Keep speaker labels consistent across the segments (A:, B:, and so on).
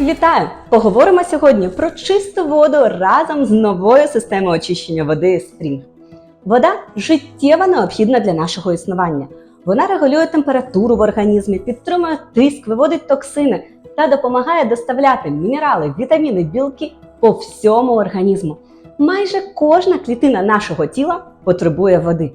A: Вітаю! Поговоримо сьогодні про чисту воду разом з новою системою очищення води Spring. Вода життєво необхідна для нашого існування. Вона регулює температуру в організмі, підтримує тиск, виводить токсини та допомагає доставляти мінерали, вітаміни, білки по всьому організму. Майже кожна клітина нашого тіла потребує води.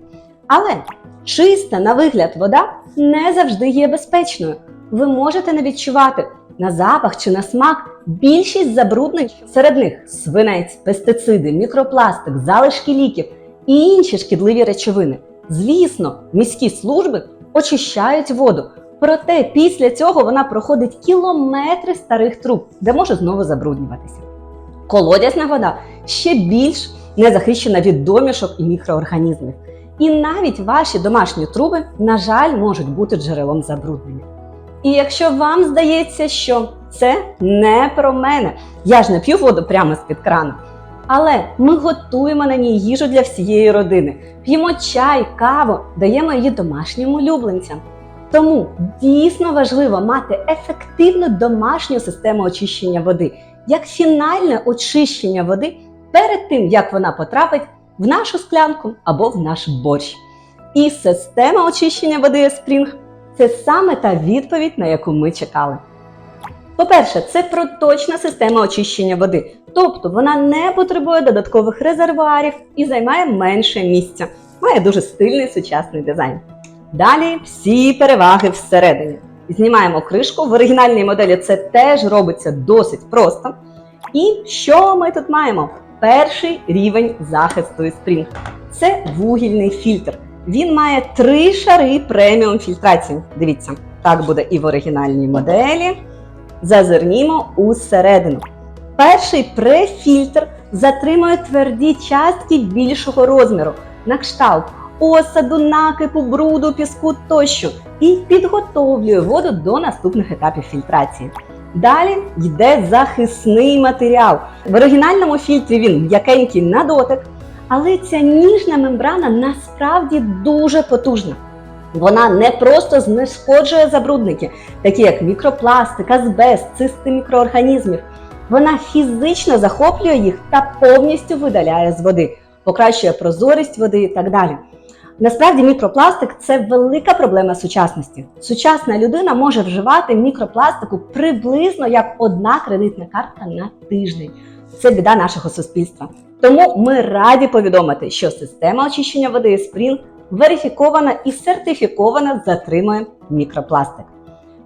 A: Але чиста на вигляд вода не завжди є безпечною. Ви можете не відчувати на запах чи на смак більшість забруднень, серед них свинець, пестициди, мікропластик, залишки ліків і інші шкідливі речовини. Звісно, міські служби очищають воду, проте після цього вона проходить кілометри старих труб, де може знову забруднюватися. Колодязна вода ще більш не захищена від домішок і мікроорганізмів. І навіть ваші домашні труби, на жаль, можуть бути джерелом забруднення. І якщо вам здається, що це не про мене, я ж не п'ю воду прямо з-під крану. Але ми готуємо на ній їжу для всієї родини, п'ємо чай, каву, даємо її домашнім улюбленцям. Тому дійсно важливо мати ефективну домашню систему очищення води, як фінальне очищення води перед тим, як вона потрапить в нашу склянку або в наш борщ. І система очищення води Spring це саме та відповідь, на яку ми чекали. По-перше, це проточна система очищення води, тобто вона не потребує додаткових резервуарів і займає менше місця. Має дуже стильний сучасний дизайн. Далі всі переваги всередині. Знімаємо кришку. В оригінальній моделі це теж робиться досить просто. І що ми тут маємо? Перший рівень захисту Spring. Це вугільний фільтр. Він має три шари преміум фільтрації. Дивіться, так буде і в оригінальній моделі. Зазирнімо усередину. Перший префільтр затримує тверді частки більшого розміру, на кшталт осаду, накипу, бруду, піску тощо, і підготовлює воду до наступних етапів фільтрації. Далі йде захисний матеріал. В оригінальному фільтрі він м'якенький на дотик, але ця ніжна мембрана насправді дуже потужна. Вона не просто знешкоджує забрудники, такі як мікропластик, азбест, цисти мікроорганізмів. Вона фізично захоплює їх та повністю видаляє з води, покращує прозорість води і так далі. Насправді, мікропластик це велика проблема сучасності. Сучасна людина може вживати мікропластику приблизно як одна кредитна картка на тиждень. Це біда нашого суспільства. Тому ми раді повідомити, що система очищення води Spring верифікована і сертифікована затримує мікропластик.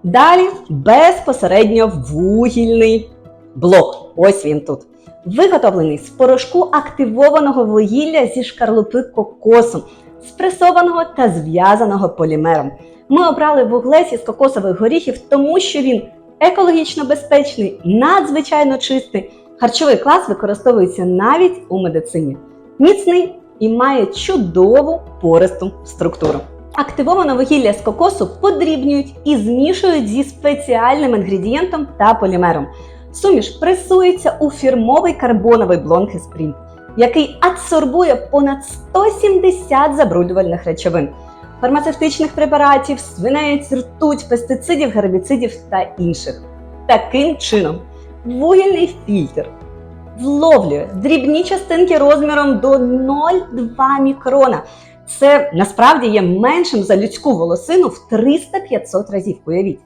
A: Далі безпосередньо вугільний блок. Ось він тут. Виготовлений з порошку активованого вугілля зі шкарлупи кокосу, спресованого та зв'язаного полімером. Ми обрали вуглець із кокосових горіхів, тому що він екологічно безпечний, надзвичайно чистий. Харчовий клас використовується навіть у медицині. Міцний і має чудову пористу структуру. Активоване вугілля з кокосу подрібнюють і змішують зі спеціальним інгредієнтом та полімером. Суміш пресується у фірмовий карбоновий блонк Esprit, який адсорбує понад 170 забруднювальних речовин, фармацевтичних препаратів, свинець, ртуть, пестицидів, гербіцидів та інших. Таким чином, вугільний фільтр вловлює дрібні частинки розміром до 0,2 мікрона. Це насправді є меншим за людську волосину в 300-500 разів. Уявіть.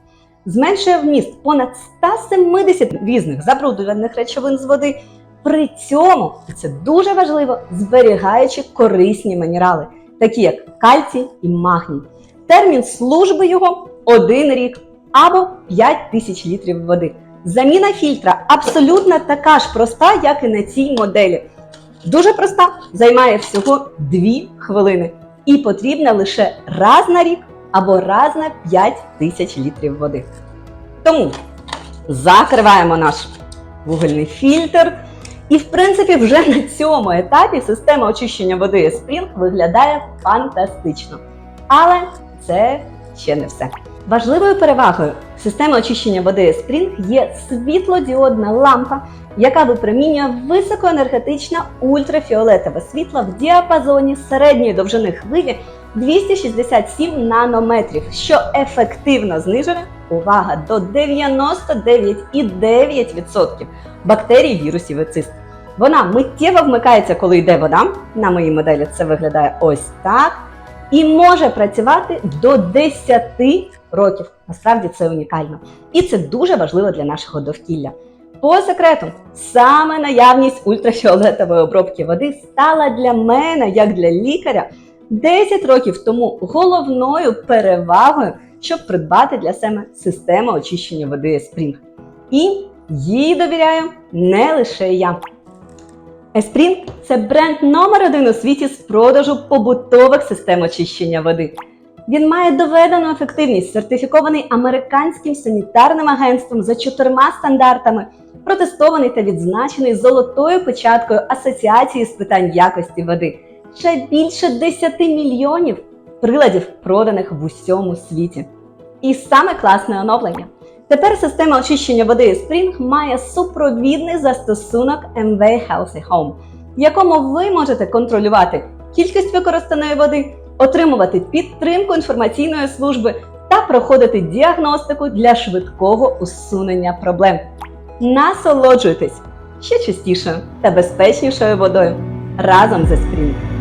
A: Зменшує вміст понад 170 різних забруднюваних речовин з води. При цьому, це дуже важливо, зберігаючи корисні мінерали, такі як кальцій і магній. Термін служби його один рік або 5 тисяч літрів води. Заміна фільтра абсолютно така ж проста, як і на цій моделі. Дуже проста, займає всього 2 хвилини і потрібна лише раз на рік або раз на 5 тисяч літрів води. Тому закриваємо наш вугільний фільтр. І, в принципі, вже на цьому етапі система очищення води Spring виглядає фантастично. Але це ще не все. Важливою перевагою системи очищення води Spring є світлодіодна лампа, яка випромінює високоенергетичне ультрафіолетове світло в діапазоні середньої довжини хвилі 267 нанометрів, що ефективно знижує увага, до 99,9% бактерій, вірусів і цистів. Вона миттєво вмикається, коли йде вода. На моїй моделі це виглядає ось так. І може працювати до 10 років. Насправді це унікально. І це дуже важливо для нашого довкілля. По секрету, саме наявність ультрафіолетової обробки води стала для мене, як для лікаря, 10 років тому головною перевагою, щоб придбати для себе систему очищення води Espring. І їй довіряю не лише я. Espring – це бренд номер один у світі з продажу побутових систем очищення води. Він має доведену ефективність, сертифікований американським санітарним агентством за чотирма стандартами, протестований та відзначений золотою печаткою Асоціації з питань якості води. Ще більше 10 мільйонів приладів проданих в усьому світі. І саме класне оновлення. Тепер система очищення води Spring має супровідний застосунок MV Healthy Home, в якому ви можете контролювати кількість використаної води, отримувати підтримку інформаційної служби та проходити діагностику для швидкого усунення проблем. Насолоджуйтесь ще чистішою та безпечнішою водою разом зі Spring.